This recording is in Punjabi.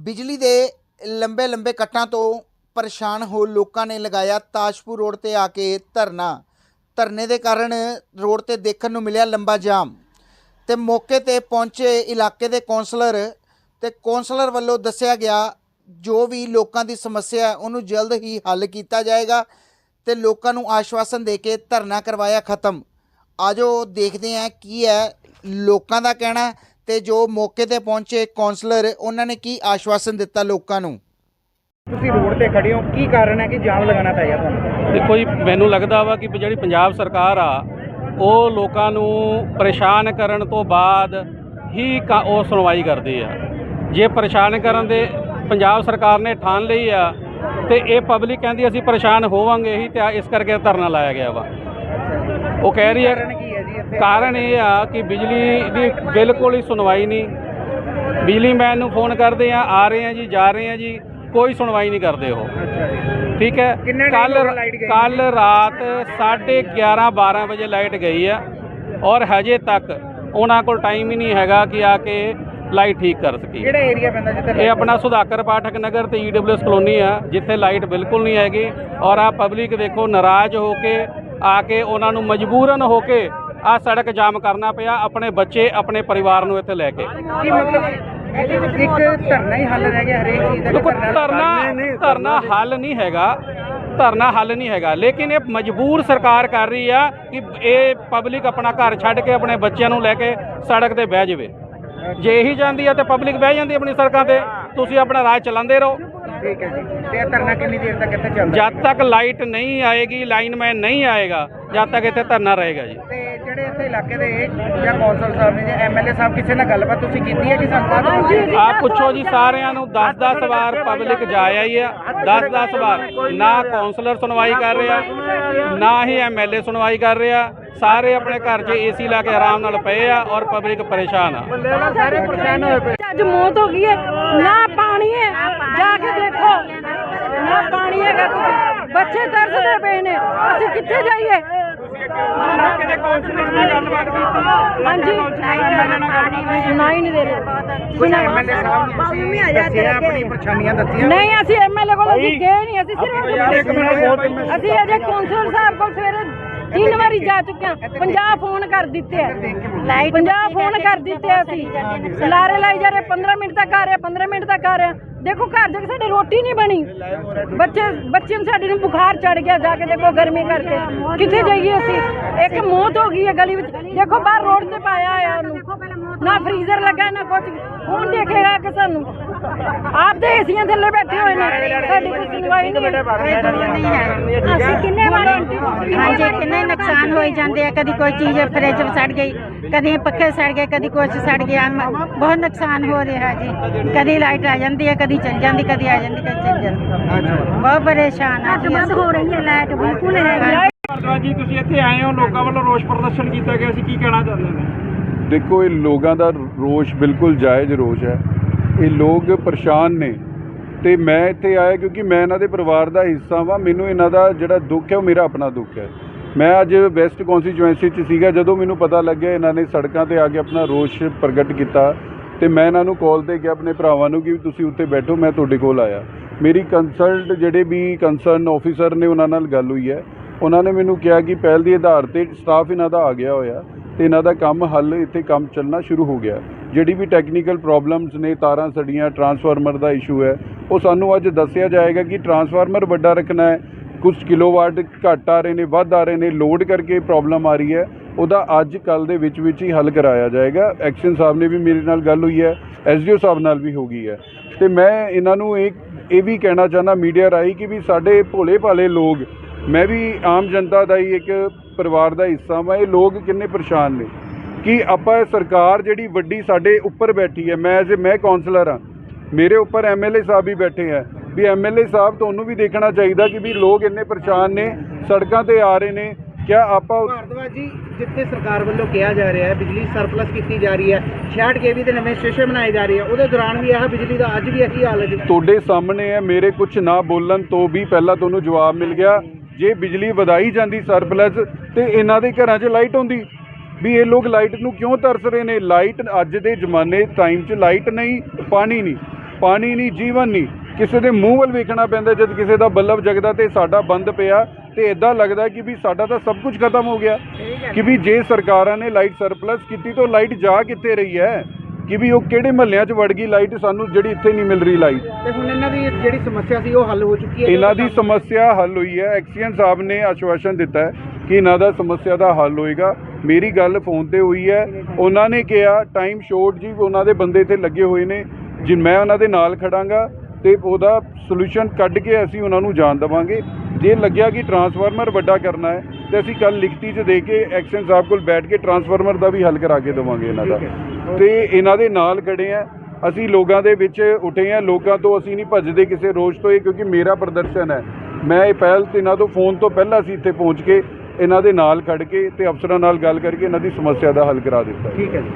ਬਿਜਲੀ ਦੇ ਲੰਬੇ ਲੰਬੇ ਕੱਟਾਂ ਤੋਂ ਪਰੇਸ਼ਾਨ ਹੋ ਲੋਕਾਂ ਨੇ ਲਗਾਇਆ ਤਾਜਪੁਰ ਰੋਡ ਤੇ ਆ ਕੇ ਧਰਨਾ। ਧਰਨੇ ਦੇ ਕਾਰਨ ਰੋਡ ਤੇ ਦੇਖਣ ਨੂੰ ਮਿਲਿਆ ਲੰਬਾ ਜਾਮ। ਤੇ ਮੌਕੇ ਤੇ ਪਹੁੰਚੇ ਇਲਾਕੇ ਦੇ ਕੌਂਸਲਰ ਤੇ ਕੌਂਸਲਰ ਵੱਲੋਂ ਦੱਸਿਆ ਗਿਆ ਜੋ ਵੀ ਲੋਕਾਂ ਦੀ ਸਮੱਸਿਆ ਹੈ, ਉਹਨੂੰ ਜਲਦ ਹੀ ਹੱਲ ਕੀਤਾ ਜਾਏਗਾ ਤੇ ਲੋਕਾਂ ਨੂੰ ਆਸ਼ਵਾਸਨ ਦੇ ਕੇ ਧਰਨਾ ਕਰਵਾਇਆ ਖਤਮ। ਆਜੋ ਦੇਖਦੇ ਹਾਂ ਕੀ ਹੈ ਲੋਕਾਂ ਦਾ ਕਹਿਣਾ ਤੇ ਜੋ ਮੌਕੇ ਤੇ ਪਹੁੰਚੇ ਕੌਂਸਲਰ ਉਹਨਾਂ ਨੇ ਕੀ ਆਸ਼ਵਾਸਨ ਦਿੱਤਾ ਲੋਕਾਂ ਨੂੰ? ਤੁਸੀਂ ਰੋਡ ਤੇ ਖੜੇ ਹੋ ਕੀ ਕਾਰਨ ਹੈ ਕਿ ਜਾਮ ਲਗਾਉਣਾ ਪੈ ਗਿਆ ਤੁਹਾਨੂੰ? ਦੇਖੋ ਜੀ ਮੈਨੂੰ ਲੱਗਦਾ ਵਾ ਕਿ ਜਿਹੜੀ ਪੰਜਾਬ ਸਰਕਾਰ ਆ ਉਹ ਲੋਕਾਂ ਨੂੰ ਪਰੇਸ਼ਾਨ ਕਰਨ ਤੋਂ ਬਾਅਦ ਹੀ ਕਾ- ਉਹ ਸੁਣਵਾਈ ਕਰਦੀ ਆ। ਜੇ ਪਰੇਸ਼ਾਨ ਕਰਨ ਦੇ ਪੰਜਾਬ ਸਰਕਾਰ ਨੇ ਠਾਣ ਲਈ ਆ ਤੇ ਇਹ ਪਬਲਿਕ ਕਹਿੰਦੀ ਅਸੀਂ ਪਰੇਸ਼ਾਨ ਹੋਵਾਂਗੇ ਹੀ ਤੇ ਇਸ ਕਰਕੇ ਧਰਨਾ ਲਾਇਆ ਗਿਆ ਵਾ। ਉਹ ਕਹਿ ਰਹੀ ਹੈ? ਕਾਰਨ ਇਹ ਆ ਕਿ ਬਿਜਲੀ ਦੀ ਬਿਲਕੁਲ ਹੀ ਸੁਣਵਾਈ ਨਹੀਂ। ਬਿਜਲੀ ਮੈਨ ਨੂੰ ਫੋਨ ਕਰਦੇ ਆ ਆ ਰਹੇ ਆ ਜੀ ਜਾ ਰਹੇ ਆ ਜੀ ਕੋਈ ਸੁਣਵਾਈ ਨਹੀਂ ਕਰਦੇ ਉਹ। ਠੀਕ ਹੈ? ਕੱਲ? ਕੱਲ ਰਾਤ 11:30 12 ਵਜੇ ਲਾਈਟ ਗਈ ਆ ਔਰ ਹਜੇ ਤੱਕ ਉਹਨਾਂ ਕੋਲ ਟਾਈਮ ਹੀ ਨਹੀਂ ਹੈਗਾ ਕਿ ਆ ਕੇ ਲਾਈਟ ਠੀਕ ਕਰ ਸਕੀ ਕਿਹੜਾ ਏਰੀਆ ਪੈਂਦਾ ਜਿੱਥੇ ਇਹ ਆਪਣਾ ਸੁਧਾਕਰ ਪਾਠਕ ਨਗਰ ਤੇ ਈਡਬਲਯੂਐਸ ਕਲੋਨੀ ਆ ਜਿੱਥੇ ਲਾਈਟ ਬਿਲਕੁਲ ਨਹੀਂ ਹੈਗੀ ਔਰ ਆ ਪਬਲਿਕ ਦੇਖੋ ਨਾਰਾਜ਼ ਹੋ ਕੇ ਆ ਕੇ ਉਹਨਾਂ ਨੂੰ ਮਜਬੂਰਨ ਹੋ ਕੇ ਆ ਸੜਕ ਜਾਮ ਕਰਨਾ ਪਿਆ ਆਪਣੇ ਬੱਚੇ ਆਪਣੇ ਪਰਿਵਾਰ ਨੂੰ ਇੱਥੇ ਲੈ ਕੇ। ਕੀ ਮਤਲਬ ਇਹਦੇ ਵਿੱਚ ਇੱਕ ਧਰਨਾ ਹੀ ਹੱਲ ਰਹਿ ਗਿਆ ਹਰੇਕ ਚੀਜ਼ ਦਾ ਧਰਨਾ ਧਰਨਾ ਹੱਲ ਨਹੀਂ ਹੈਗਾ ਧਰਨਾ ਹੱਲ ਨਹੀਂ ਹੈਗਾ ਲੇਕਿਨ ਇਹ ਮਜਬੂਰ ਸਰਕਾਰ ਕਰ ਰਹੀ ਆ ਕਿ ਇਹ ਪਬਲਿਕ ਆਪਣਾ ਘਰ ਛੱਡ ਕੇ ਆਪਣੇ ਬੱਚਿਆਂ ਨੂੰ ਲੈ ਕੇ ਸੜਕ ਤੇ ਬਹਿ ਜਾਵੇ। ਜੇ ਇਹੀ ਜਾਂਦੀ ਆ ਤੇ ਪਬਲਿਕ ਬਹਿ ਜਾਂਦੀ ਆਪਣੀ ਸੜਕਾਂ ਤੇ ਤੁਸੀਂ ਆਪਣਾ ਰਾਜ ਚਲਾਉਂਦੇ ਰਹੋ। ਠੀਕ ਹੈ ਜੀ। ਤੇ ਧਰਨਾ ਕਿੰਨੀ ਦੇਰ ਤੱਕ ਇੱਥੇ ਚੱਲਦਾ? ਜਦ ਤੱਕ ਲਾਈਟ ਨਹੀਂ ਆਏਗੀ ਲਾਈਨਮੈਨ ਨਹੀਂ ਆਏਗਾ ਜਦ ਤੱਕ ਇੱਥੇ ਧਰਨਾ ਰਹੇਗਾ ਜੀ। ਇੱਥੇ ਇਲਾਕੇ ਦੇ ਜਾਂ ਕੌਂਸਲ ਸਾਹਿਬ ਨੇ ਜਾਂ ਐਮਐਲਏ ਸਾਹਿਬ ਕਿਸੇ ਨਾਲ ਗੱਲਬਾਤ ਤੁਸੀਂ ਕੀਤੀ ਹੈ ਕਿ ਸਾਨੂੰ ਬਾਅਦ ਆਪ ਪੁੱਛੋ ਜੀ ਸਾਰਿਆਂ ਨੂੰ 10-10 ਵਾਰ ਪਬਲਿਕ ਜਾਇਆ ਹੀ ਆ 10-10 ਵਾਰ ਨਾ ਕਾਉਂਸਲਰ ਸੁਣਵਾਈ ਕਰ ਰਿਹਾ ਨਾ ਹੀ ਐਮਐਲਏ ਸੁਣਵਾਈ ਕਰ ਰਿਹਾ ਸਾਰੇ ਆਪਣੇ ਘਰ 'ਚ ਏਸੀ ਲਾ ਕੇ ਆਰਾਮ ਨਾਲ ਪਏ ਆ ਔਰ ਪਬਲਿਕ ਪਰੇਸ਼ਾਨ ਆ। ਸਾਰੇ ਪਰੇਸ਼ਾਨ ਹੋਏ ਪਏ। ਅੱਜ ਮੌਤ ਹੋ ਗਈ ਹੈ ਨਾ ਪਾਣੀ ਹੈ ਜਾ ਕੇ ਦੇਖੋ ਨਾ ਪਾਣੀ ਹੈਗਾ ਬੱਚੇ ਤਰਸਦੇ ਪਏ ਨੇ ਅਸੀਂ ਕਿੱਥੇ ਜਾਈਏ? ਕਿਤੇ ਕੌਂਸਲਰ ਨਾਲ ਗੱਲਬਾਤ ਕੀਤੀ ਹਾਂਜੀ। ਸੁਣਾਈ ਨਹੀਂ ਦੇ ਰਹੇ। ਕੋਈ ਐਮਐਲਏ ਸਾਹਿਬ ਨੂੰ ਤੁਸੀਂ ਦੱਸਿਆ ਆਪਣੀ ਪਰੇਸ਼ਾਨੀਆਂ ਦੱਸੀਆਂ। ਨਹੀਂ ਅਸੀਂ ਐਮਐਲਏ ਕੋਲ ਅਸੀਂ ਗਏ ਨਹੀਂ ਅਸੀਂ ਸਿਰਫ ਅਸੀਂ ਅਜੇ ਕੌਂਸਲਰ ਸਾਹਿਬ ਕੋਲ ਸਵੇਰੇ ਤਿੰਨ ਵਾਰੀ ਜਾ ਚੁੱਕੇ ਹਾਂ। 50 ਫੋਨ ਕਰ ਦਿੱਤੇ ਆ। 50 ਫੋਨ ਕਰ ਦਿੱਤੇ ਅਸੀਂ। ਲਾਰੇ ਲਾਈ ਜਾ ਰਹੇ 15 ਮਿੰਟ ਤੱਕ ਆ ਰਹੇ 15 ਮਿੰਟ ਤੱਕ ਆ ਰਹੇ। ਦੇਖੋ ਘਰ ਜਾ ਕੇ ਸਾਡੀ ਰੋਟੀ ਨਹੀਂ ਬਣੀ। ਬੱਚੇ ਬੱਚੇ ਨੂੰ ਸਾਡੇ ਨੂੰ ਬੁਖਾਰ ਚੜ ਗਿਆ ਜਾ ਕੇ ਦੇਖੋ ਗਰਮੀ ਕਰਕੇ। ਕਿੱਥੇ ਜਾਈਏ ਅਸੀਂ? ਇੱਕ ਮੌਤ ਹੋ ਗਈ ਹੈ ਗਲੀ ਵਿੱਚ। ਦੇਖੋ ਬਾਹਰ ਰੋਡ ਤੇ ਪਾਇਆ ਹੋਇਆ ਉਹਨੂੰ। ਨਾ ਫਰੀਜ਼ਰ ਲੱਗਾ ਨਾ ਕੁਝ ਕੌਣ ਦੇਖੇਗਾ ਕਿ ਸਾਨੂੰ। ਆਪ ਦੇ ਏਸੀਆਂ ਥੱਲੇ ਬੈਠੇ ਹੋਏ ਨੇ। ਸਾਡੀ ਕੋਈ ਸੁਣਵਾਈ ਨਹੀਂ ਹੈ। ਅਸੀਂ ਕਿੰਨੇ ਵਾਰੀ ਹਾਂਜੀ। ਕਿੰਨੇ ਨੁਕਸਾਨ ਹੋਈ ਜਾਂਦੇ ਆ। ਕਦੀ ਕੋਈ ਚੀਜ਼ ਫ੍ਰਿਜ ਸੜ ਗਈ। ਕਦੀ ਪੱਖੇ ਸੜ ਗਏ ਕਦੀ ਕੁਛ ਸੜ ਗਿਆ ਮ- ਬਹੁਤ ਨੁਕਸਾਨ ਹੋ ਰਿਹਾ ਜੀ। ਕਦੀ ਲਾਈਟ ਆ ਜਾਂਦੀ ਹੈ ਕਦੀ ਚਲ ਜਾਂਦੀ ਕਦੀ ਆ ਜਾਂਦੀ ਕਦੀ ਚਲ ਜਾਂਦੀ। ਬਹੁਤ ਪਰੇਸ਼ਾਨ ਆ ਜੀ। ਅਸੀਂ। ਹੋ ਰਹੀ ਹੈ ਲਾਈਟ ਬਿਲਕੁਲ ਭਾਰਦਵਾਜ ਜੀ ਤੁਸੀਂ ਇੱਥੇ ਆਏ ਹੋ ਲੋਕਾਂ ਵੱਲੋਂ ਰੋਸ ਪ੍ਰਦਰਸ਼ਨ ਕੀਤਾ ਗਿਆ ਸੀ ਕੀ ਕਹਿਣਾ ਚਾਹੁੰਦੇ ਨੇ? ਦੇਖੋ ਇਹ ਲੋਕਾਂ ਦਾ ਰੋਸ਼ ਬਿਲਕੁਲ ਜਾਇਜ਼ ਰੋਸ਼ ਹੈ। ਇਹ ਲੋਕ ਪਰੇਸ਼ਾਨ ਨੇ। ਤੇ ਮੈਂ ਇੱਥੇ ਆਇਆ ਕਿਉਂਕਿ ਮੈਂ ਇਹਨਾਂ ਦੇ ਪਰਿਵਾਰ ਦਾ ਹਿੱਸਾ ਵਾਂ। ਮੈਨੂੰ ਇਹਨਾਂ ਦਾ ਜਿਹੜਾ ਦੁੱਖ ਹੈ ਉਹ ਮੇਰਾ ਆਪਣਾ ਦੁੱਖ ਹੈ। ਮੈਂ ਅੱਜ ਵੈਸਟ ਕੌਂਸਟੀਚੁਐਂਸੀ 'ਚ ਸੀਗਾ, ਜਦੋਂ ਮੈਨੂੰ ਪਤਾ ਲੱਗਿਆ ਇਹਨਾਂ ਨੇ ਸੜਕਾਂ ਤੇ ਆ ਕੇ ਆਪਣਾ ਰੋਸ਼ ਪ੍ਰਗਟ ਕੀਤਾ ਤੇ ਮੈਂ ਇਹਨਾਂ ਨੂੰ ਕਾਲ ਤੇ ਗਿਆ ਆਪਣੇ ਭਰਾਵਾਂ ਨੂੰ ਕਿ ਤੁਸੀਂ ਉੱਥੇ ਬੈਠੋ, ਮੈਂ ਤੁਹਾਡੇ ਕੋਲ ਆਇਆ। ਮੇਰੀ ਕੰਸਲਟ ਜਿਹੜੇ ਵੀ ਕੰਸਰਨ ਆਫੀਸਰ ਨੇ ਉਹਨਾਂ ਨਾਲ ਗੱਲ ਹੋਈ ਹੈ। ਉਹਨਾਂ ਨੇ ਮੈਨੂੰ ਕਿਹਾ ਕਿ ਪਹਿਲ ਦੇ ਆਧਾਰ ਤੇ ਸਟਾਫ ਇਹਨਾਂ ਦਾ ਆ ਗਿਆ ਹੋਇਆ ਤੇ ਇਹਨਾਂ ਦਾ ਕੰਮ ਹੱਲ, ਇੱਥੇ ਕੰਮ ਚੱਲਣਾ ਸ਼ੁਰੂ ਹੋ ਗਿਆ। ਜਿਹੜੀ ਵੀ ਟੈਕਨੀਕਲ ਪ੍ਰੋਬਲਮਸ ਨੇ, ਤਾਰਾਂ ਸੜੀਆਂ ਟਰਾਂਸਫਾਰਮਰ ਦਾ ਇਸ਼ੂ ਹੈ, ਉਹ ਸਾਨੂੰ ਅੱਜ ਦੱਸਿਆ ਜਾਏਗਾ ਕਿ ਟਰਾਂਸਫਾਰਮਰ ਵੱਡਾ ਰੱਖਣਾ ਹੈ। ਕੁਝ ਕਿਲੋਵਾਟ ਘੱਟ ਆ ਰਹੇ ਨੇ, ਵੱਧ ਆ ਰਹੇ ਨੇ ਲੋਡ ਕਰਕੇ ਪ੍ਰੋਬਲਮ ਆ ਰਹੀ ਹੈ। ਉਹਦਾ ਅੱਜ ਕੱਲ ਦੇ ਵਿੱਚ ਵਿੱਚ ਹੀ ਹੱਲ ਕਰਾਇਆ ਜਾਏਗਾ। ਐਕਸ਼ਨ ਸਾਹਿਬ ਨੇ ਵੀ ਮੇਰੇ ਨਾਲ ਗੱਲ ਹੋਈ ਹੈ ਐਸਡੀਓ ਸਾਹਿਬ ਨਾਲ ਵੀ ਹੋ ਗਈ ਹੈ। ਤੇ ਮੈਂ ਇਹਨਾਂ ਨੂੰ ਇਹ ਇਹ ਵੀ ਕਹਿਣਾ ਚਾਹੁੰਦਾ ਮੀਡੀਆ ਰਾਹੀਂ ਕਿ ਵੀ ਸਾਡੇ ਭੋਲੇ ਭਾਲੇ ਲੋਕ, ਮੈਂ ਵੀ ਆਮ ਜਨਤਾ ਦਾ ਹੀ ਇੱਕ ਪਰਿਵਾਰ ਦਾ ਹਿੱਸਾ ਵਾਂ, ਇਹ ਲੋਕ ਕਿੰਨੇ ਪਰੇਸ਼ਾਨ ਨੇ। ਕਿ ਆਪਾਂ ਸਰਕਾਰ ਜਿਹੜੀ ਵੱਡੀ ਸਾਡੇ ਉੱਪਰ ਬੈਠੀ ਹੈ, ਮੈਂ ਐਜ਼ ਮੈਂ ਕਾਉਂਸਲਰ ਹਾਂ। ਮੇਰੇ ਉੱਪਰ ਐਮਐਲਏ ਸਾਹਿਬ ਵੀ ਬੈਠੇ ਹੈ। ਵੀ ਐਮਐਲਏ ਸਾਹਿਬ ਤੁਹਾਨੂੰ ਵੀ ਦੇਖਣਾ ਚਾਹੀਦਾ ਕਿ ਵੀ ਲੋਕ ਇੰਨੇ ਪਰੇਸ਼ਾਨ ਨੇ ਸੜਕਾਂ ਤੇ ਆ ਰਹੇ ਨੇ ਕਿਆ ਆਪਾਂ ਭਾਰਦਵਾਜ ਜੀ ਜਿੱਥੇ ਸਰਕਾਰ ਵੱਲੋਂ ਕਿਹਾ ਜਾ ਰਿਹਾ ਹੈ ਬਿਜਲੀ ਸਰਪਲਸ ਕੀਤੀ ਜਾ ਰਹੀ ਹੈ 66 ਕੇਵੀ ਦੇ ਨਵੇਂ ਸਟੇਸ਼ਨ ਬਣਾਏ ਜਾ ਰਹੇ ਆ ਉਹਦੇ ਦੌਰਾਨ ਵੀ ਇਹ ਬਿਜਲੀ ਦਾ ਅੱਜ ਵੀ ਇਹੀ ਹਾਲ ਹੈ ਤੁਹਾਡੇ ਸਾਹਮਣੇ ਹੈ ਮੇਰੇ ਕੁਝ ਨਾ ਬੋਲਣ ਤੋਂ ਵੀ ਪਹਿਲਾਂ ਤੁਹਾਨੂੰ ਜਵਾਬ ਮਿਲ ਗਿਆ ਜੇ ਬਿਜਲੀ ਵਧਾਈ ਜਾਂਦੀ ਸਰਪਲਸ ਤੇ ਇਹਨਾਂ ਦੇ ਘਰਾਂ 'ਚ ਲਾਈਟ ਹੁੰਦੀ ਵੀ ਇਹ ਲੋਕ ਲਾਈਟ ਨੂੰ ਕਿਉਂ ਤਰਸ ਰਹੇ ਨੇ? ਲਾਈਟ ਅੱਜ ਦੇ ਜ਼ਮਾਨੇ ਟਾਈਮ 'ਚ ਲਾਈਟ ਨਹੀਂ ਪਾਣੀ ਨਹੀਂ ਪਾਣੀ ਨਹੀਂ ਜੀਵਨ ਨਹੀਂ। ਕਿਸੇ ਦੇ ਮੂੰਹ ਵੱਲ ਵੇਖਣਾ ਪੈਂਦਾ ਜਦ ਕਿਸੇ ਦਾ ਬੱਲਬ ਜਗਦਾ ਤੇ ਸਾਡਾ ਬੰਦ ਪਿਆ ਤੇ ਇਦਾਂ ਲੱਗਦਾ ਕਿ ਵੀ ਸਾਡਾ ਤਾਂ ਸਭ ਕੁਝ ਖਤਮ ਹੋ ਗਿਆ। ਕਿ ਵੀ ਜੇ ਸਰਕਾਰਾਂ ਨੇ ਲਾਈਟ ਸਰਪਲਸ ਕੀਤੀ ਤਾਂ ਲਾਈਟ ਜਾ ਕਿੱਥੇ ਰਹੀ ਹੈ? ਕਿ ਵੀ ਉਹ ਕਿਹੜੇ ਮਹੱਲਿਆਂ 'ਚ ਵੜ ਗਈ ਲਾਈਟ ਸਾਨੂੰ ਜਿਹੜੀ ਇੱਥੇ ਨਹੀਂ ਮਿਲ ਰਹੀ ਲਾਈਟ? ਤੇ ਹੁਣ ਇਹਨਾਂ ਦੀ ਜਿਹੜੀ ਸਮੱਸਿਆ ਸੀ ਉਹ ਹੱਲ ਹੋ ਚੁੱਕੀ ਹੈ ਇਹਨਾਂ ਦੀ ਸਮੱਸਿਆ ਹੱਲ ਹੋਈ ਹੈ। ਐਕਸੀਅਨ ਸਾਹਿਬ ਨੇ ਆਸ਼ਵਾਸਨ ਦਿੱਤਾ ਹੈ ਕਿ ਇਹਨਾਂ ਦਾ ਸਮੱਸਿਆ ਦਾ ਹੱਲ ਹੋਏਗਾ। ਮੇਰੀ ਗੱਲ ਫੋਨ ਤੇ ਹੋਈ ਹੈ। ਉਹਨਾਂ ਨੇ ਕਿਹਾ ਟਾਈਮ ਸ਼ੋਰਟ ਜੀ ਉਹਨਾਂ ਦੇ ਬੰਦੇ ਇੱਥੇ ਲੱਗੇ ਹੋਏ ਨੇ। ਜੇ ਮੈਂ ਉਹਨਾਂ ਦੇ ਨਾਲ ਖੜਾਂਗਾ। ਤੇ ਉਹਦਾ ਸੋਲੂਸ਼ਨ ਕੱਢ ਕੇ ਅਸੀਂ ਉਹਨਾਂ ਨੂੰ ਜਾਣ ਦੇਵਾਂਗੇ। ਜੇ ਲੱਗਿਆ ਕਿ ਟਰਾਂਸਫਾਰਮਰ ਵੱਡਾ ਕਰਨਾ ਹੈ ਤੇ ਅਸੀਂ ਕੱਲ ਲਿਖਤੀ 'ਚ ਦੇ ਕੇ ਐਕਸ਼ਨ ਸਾਹਿਬ ਕੋਲ ਬੈਠ ਕੇ ਟਰਾਂਸਫਾਰਮਰ ਦਾ ਵੀ ਹੱਲ ਕਰਾ ਕੇ ਦੇਵਾਂਗੇ ਇਹਨਾਂ ਦਾ। ਤੇ ਇਹਨਾਂ ਦੇ ਨਾਲ ਖੜੇ ਆ। ਅਸੀਂ ਲੋਕਾਂ ਦੇ ਵਿੱਚ ਉੱਠੇ ਆ। ਲੋਕਾਂ ਤੋਂ ਅਸੀਂ ਨਹੀਂ ਭੱਜਦੇ ਕਿਸੇ ਰੋਸ਼ ਤੋਂ ਇਹ ਕਿਉਂਕਿ ਮੇਰਾ ਪ੍ਰਦਰਸ਼ਨ ਹੈ। ਮੈਂ ਇਹ ਪਹਿਲ ਤੇ ਇਹਨਾਂ ਤੋਂ ਫੋਨ ਤੋਂ ਪਹਿਲਾਂ ਅਸੀਂ ਇੱਥੇ ਪਹੁੰਚ ਕੇ ਇਹਨਾਂ ਦੇ ਨਾਲ ਖੜ ਕੇ ਤੇ ਅਫਸਰਾਂ ਨਾਲ ਗੱਲ ਕਰਕੇ ਇਹਨਾਂ ਦੀ ਸਮੱਸਿਆ ਦਾ ਹੱਲ ਕਰਾ ਦਿੱਤਾ। ਠੀਕ ਹੈ ਜੀ।